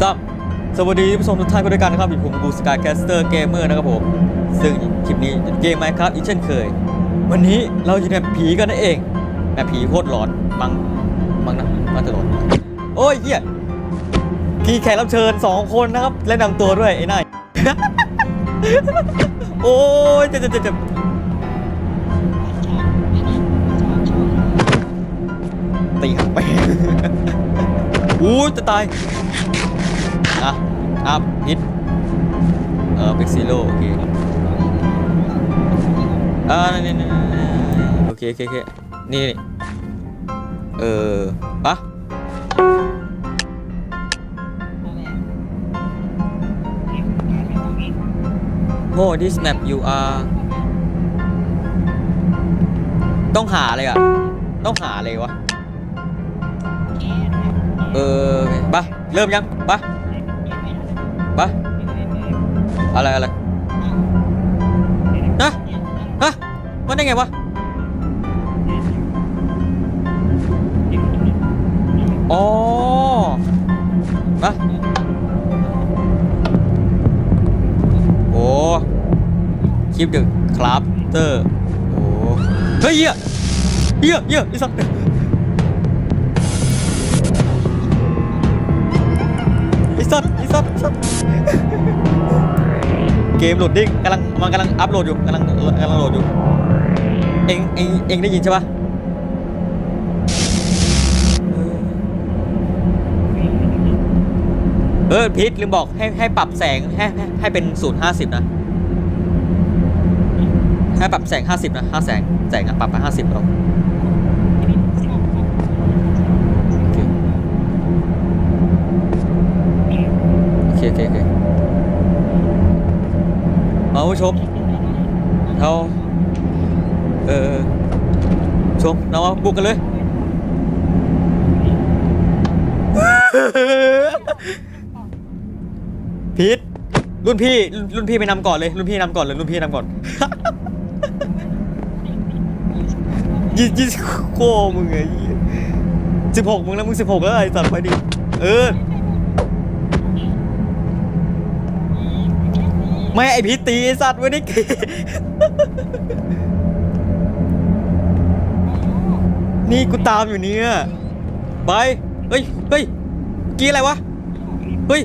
ซับสวัสดีผู้ชมทุกท่านกันด้วยกันนะครับอยู่ผมบูสกายแคสเตอร์เกมเมอร์นะครับผม ซึ่งคลิปนี้เกมไหมครับอีกเช่นเคย วันนี้เราอยู่ในแบบผีกันนั่นเองแบบผีโคตรหลอนบังบังนะมาจะหลอนโอ้ยเหี้ยพี่แขกรับเชิญสองคนนะครับ และนำตัวด้วย ไอ้นายโอ้ยเจ็บเจ็บเจ็บเจ็บตีหักไปอู้จะตาย อะอัพฮิตเออเป็กซิโลโอเคอ่านี่นี่นี่นี่โอเคโอเคโอเคนี่นี่เออปะโอ้ this map you are ต้องหาอะไรอะ ต้องหาอะไรวะ เออโอเคปะเริ่มยังปะ ปะอะไรอะไรฮะฮะมันได้ไงวะอ๋อปะโอ้คลิปดึกครับเตอร์โอ้เฮ้ยเหี้ยเหี้ยเหี้ยไอ้สัต เกมโหลดดิ้งกำลังมันกำลังอัพโหลดอยู่กำลังกำลังโหลดอยู่ เองเองเองได้ยินใช่ปะเออพีทลืมบอกให้ให้ปรับแสงให้ให้ให้เป็นศูนย์ห้าสิบนะ ให้ปรับแสงห้าสิบนะห้าแสงแสงอะปรับไปห้าสิบเอาโอเคโอเคโอเคเอาผู้ ชมเราเออชมเรามาบุกกันเลยพีทรุ่นพี่รุ่นพี่ไปนำก่อนเลยรุ่นพี่นำก่อนเลยรุ่นพี่นำก่อนยี่ยี่โคมึงไงสิบหกมึงแล้วมึงสิบหกแล้วไอ้สัตว์ไปดิเออ ไม่ไอพีตีสัตว์ไว้ดินี่กูตามอยู่เนี่ยไปเฮ้ยเฮ้ยกี้อะไรวะเฮ้ย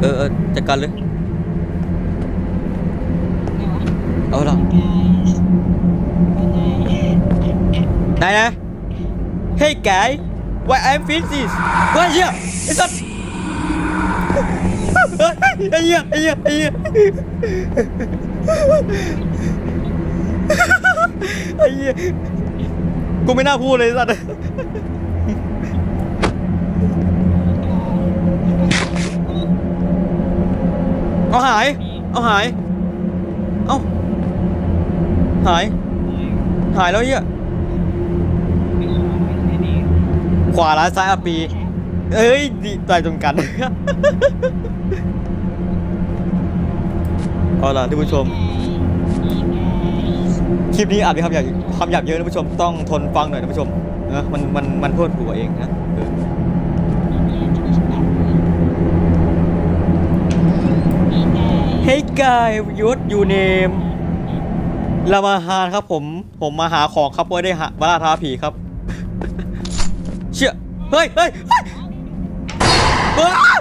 เออเออจัดการเลย เอาละไหนนะ Hey guy why I'm fixing ว่าเหี้ยไอ้สัสไอ้เหี้ยไอ้เหี้ยไอ้เหี้ยไอ้เหี้ยกูไม่น่าพูดเลยไอ้สัสเอาหาย เอาหาย หาย หายแล้วเหี้ยขวาร้ายซ้ายอาปี เอ้ยดีตายตรงกัน เอาล่ะท่านผู้ชม คลิปนี้อาจมีคำหยาบคำหยาบเยอะนะผู้ชมต้องทนฟังหน่อยนะผู้ชมนะมันมันมันพูดหัวเองนะเออ Hey guy what your name เรามาหาครับผม ผมมาหาของครับไม่อได้หามาล่าทาผีครับ เชี่ย เฮ้ยเฮ้ยเฮ้ยอ้าว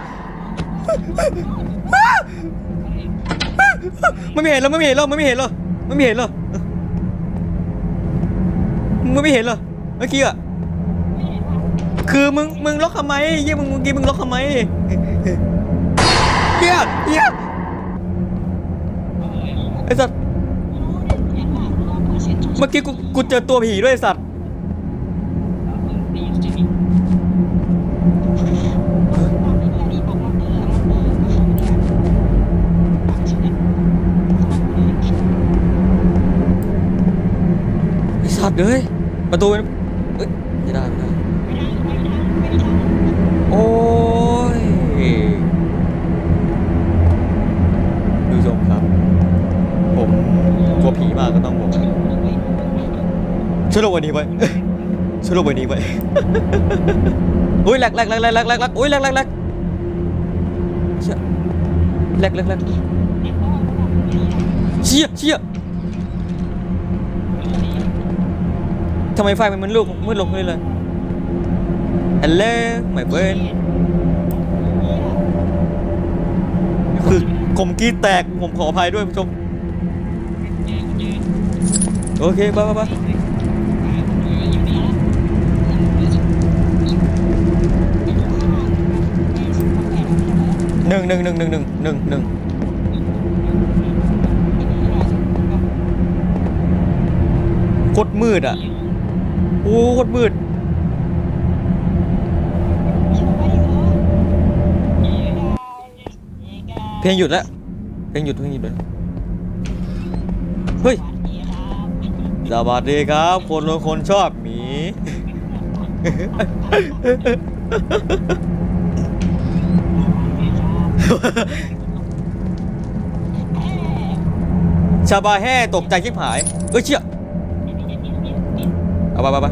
มันไม่เห็นแล้วมันไม่เห็นแล้วมันไม่เห็นแล้วมันไม่เห็นแล้วมึงไม่เห็นเหรอเมื่อกี้อะคือมึงมึงล็อกทำไมเยี่ยมึงเมื่อกี้มึงล็อกทำไมเฮียเฮียไอ้สัตว์ เมื่อกี้กูเจอตัวผีด้วยสัตว์ไอสัตว์เอ้ยประตูมันเอ้ยไม่ได้ไม่ได้โอ้ยดูชมครับ ผมกลัวผีมากก็ต้องบอก ช่วยลงวันนี้ไว้ช่วยลงวันนี้ไว้อุ้ยแหลกแหลกแหลกแหลกแหลกแหลกอุ้ยแหลกแหลกแหลกเชี่ยแหลกแหลกแหลกเชี่ยเชี่ยทำไมไฟมันมันลุกมืดลงเลยเลยฮัลโหลไม่เบิ้ลคือผมกรีดแตกผมขออภัยด้วยผู้ชมโอเคไปไปไปห นึ่งหนึ่งหนึ่งหนึ่งหนึ่งหนึ่งหนึ่งโคตรมืดอะโอ้โคตรมืดเพลงหยุดแล้วเพลงหยุดเพลงหยุดเลยเฮ้ยสวัสดีครับ คนคนชอบหมี ชาบาแห่ตกใจชิบหายเอ้ยเชี่ยเอาไปไปไป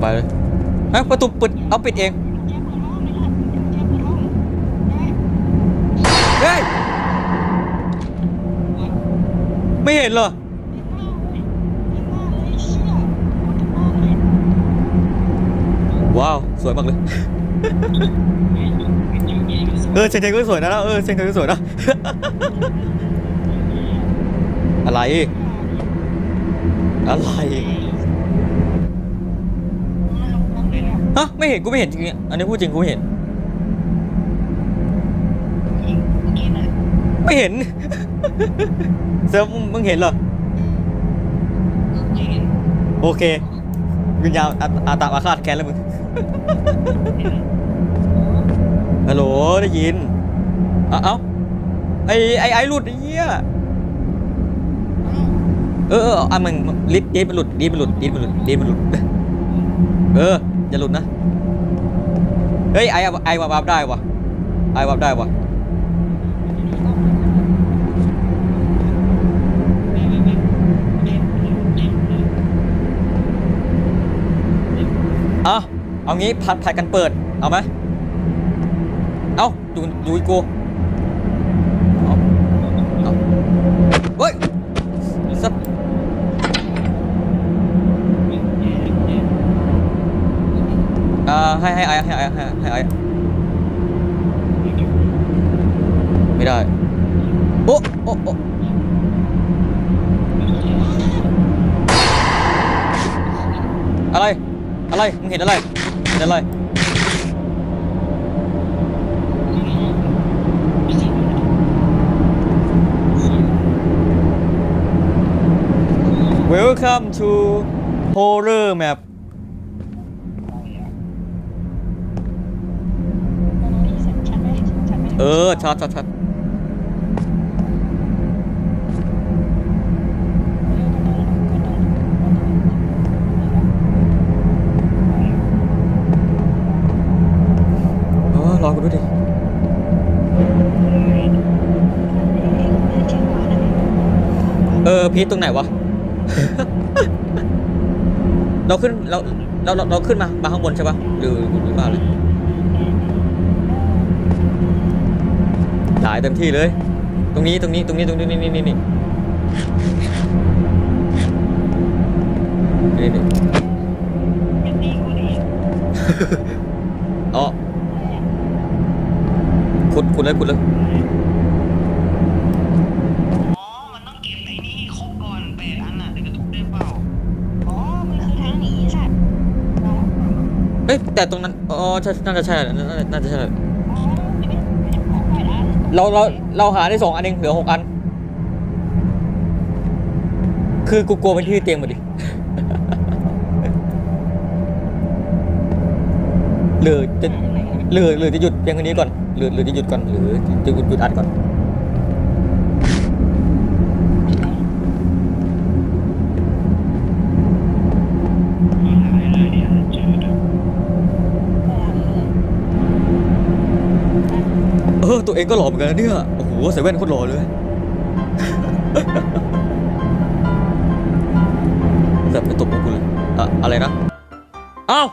ไปเลยฮะประตูปิดเอาปิดเองเฮ้ยไม่เห็นเหรอ ว้าว สวยมากเลย เออเชงเชงก็สวยนะเออเชงเชงก็สวยนะ อะไร อะไรฮะไม่เห็นกูไม่เห็นจริงๆอันนี้พูดจริงกูไม่เห็น ไม่เห็นเซิร์ฟมึงมึงเห็นเหรอโอเควิญญาณอาอาตาอาฆาตแค้นแล้วมึง ฮัลโหลได้ยิน เอ้าเอาไอไอไอหลุดไอ้เหี้ยเออเอออะมึงลิดดีมันหลุดดีมันหลุดดีมันหลุดดีมันหลุด เอออย่าหลุดนะ เฮ้ยไอไอวับวับได้วะไอวับได้วะเอา เอางี้ผัดผัดกันเปิด เอาไหมเอาดูดูอีกกูเอาเอาเฮ้ยสับอ่าให้ให้ไอให้ไอให้ให้ไอไม่ได้ โอ้โอ้โอ้อะไร อะไร มึงเห็นอะไร เห็นอะไร Welcome to Horror Map เออชัดชัดชัด พีทตรงไหนวะ เราขึ้นเราเราเราเราขึ้นมามาข้างบนใช่ปะหรือหรือว่าอะไรหลายเต็มที่เลย ตรงนี้ตรงนี้ตรงนี้ตรงนี้นี่นี่นี่นี่นี่นี่อ๋อขุดขุดเลยขุดเลย แต่ตรงนั้นอ๋อใช่น่าจะใช่น่าน่าน่าจะใช่อ๋อไม่ได้ไม่ได้ของแปดอันเราเราเราหาได้สองอันเองเหลือหกอัน คือกูกลัวเป็นที่เตียงหมดดิหรือจะหรือหรือจะหยุดเพียงแค่นี้ก่อนหรือหรือจะหยุดก่อนหรือจะหยุดหยุดอัดก่อน เออ ตัวเองก็หล่อเหมือนกันนะเนี่ย โอ้โหใส่แว่นโคตรหล่อเลยแบบไปตบกับกูเลยอะอะไรนะ อ้าว